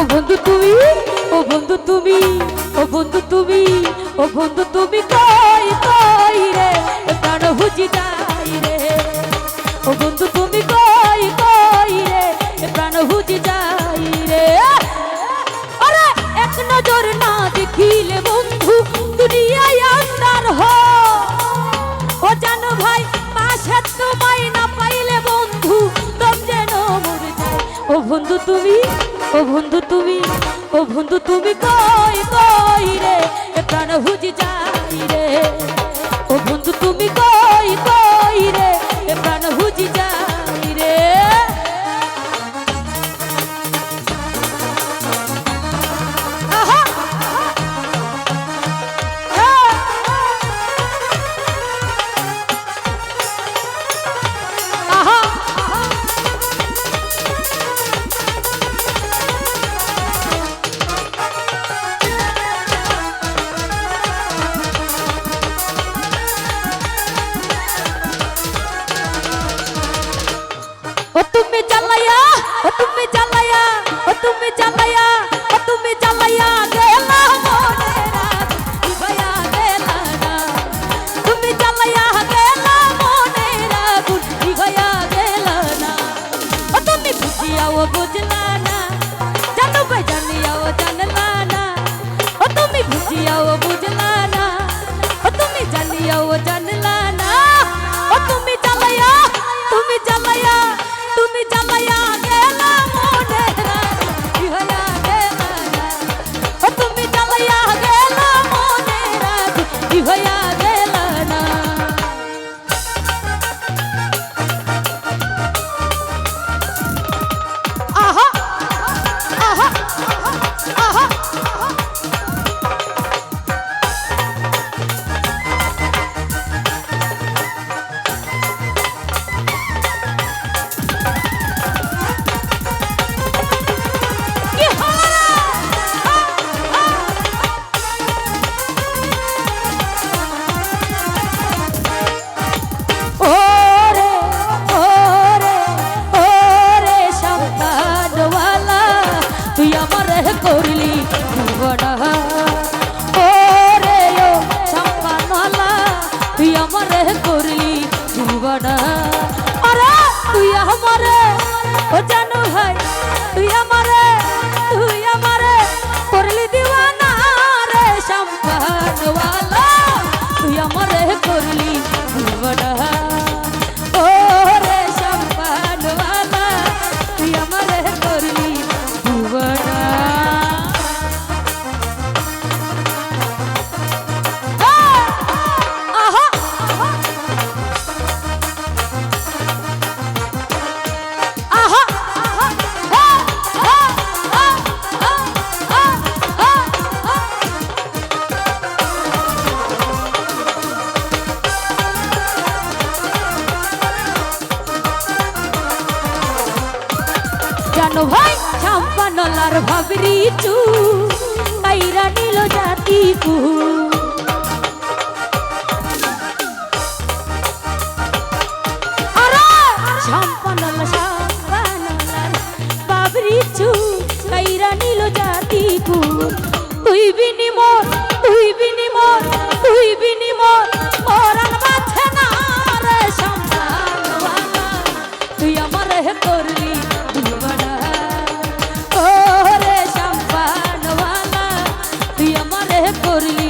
ও বন্ধু তুমি, ও বন্ধু তুমি, ও বন্ধু তুমি, ও বন্ধু তুমি কই কই রে? প্রাণ হুজি যাই রে। ও বন্ধু তুমি কই কই রে? প্রাণ হুজি যাই রে। আরে, এক নজর না দেখিলে বন্ধু দুনিয়া আন্দার হ। ও জান ভাই, পাশে তোমায় না পাইলে বন্ধু তুমি যেন মরে ও বন্ধু তুমি ও বন্ধু তুমি, ও বন্ধু তুমি কই কই রে? প্রাণ ভুজি যাই রে। ও বন্ধু তুমি কই কই রে? প্রাণ ভুজি যাই তুমি জ্বালাইয়া দে জানো ভাই চাম্পানলার ভাবরি চু কাইরা নিল জাতি কুহু তুই বিনিমর তুই বিনিমর তুই বিনি really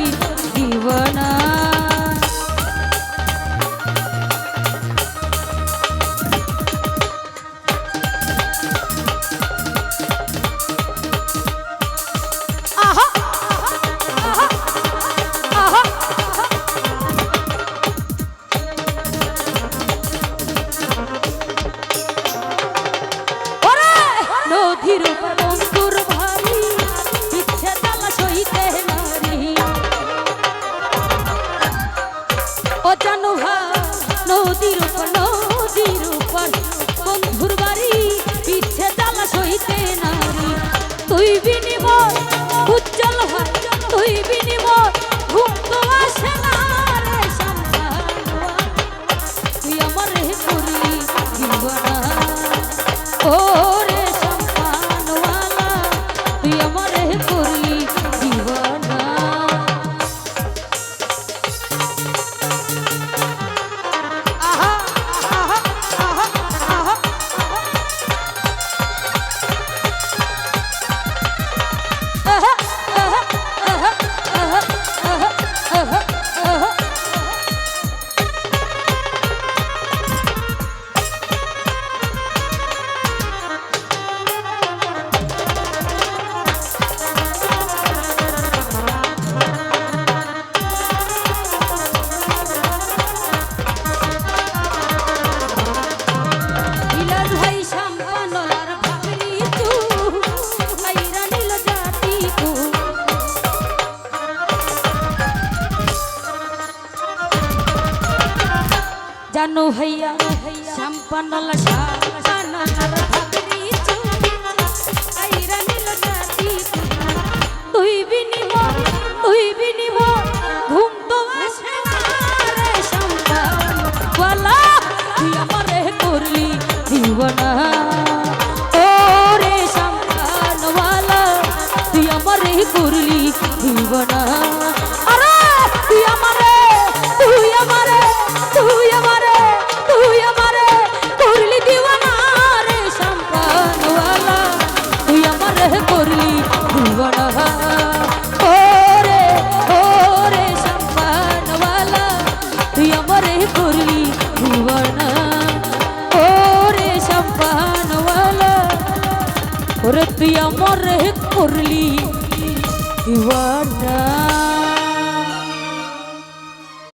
কানু ভাইয়া? সম্পন্ন শ্যাম্পানলার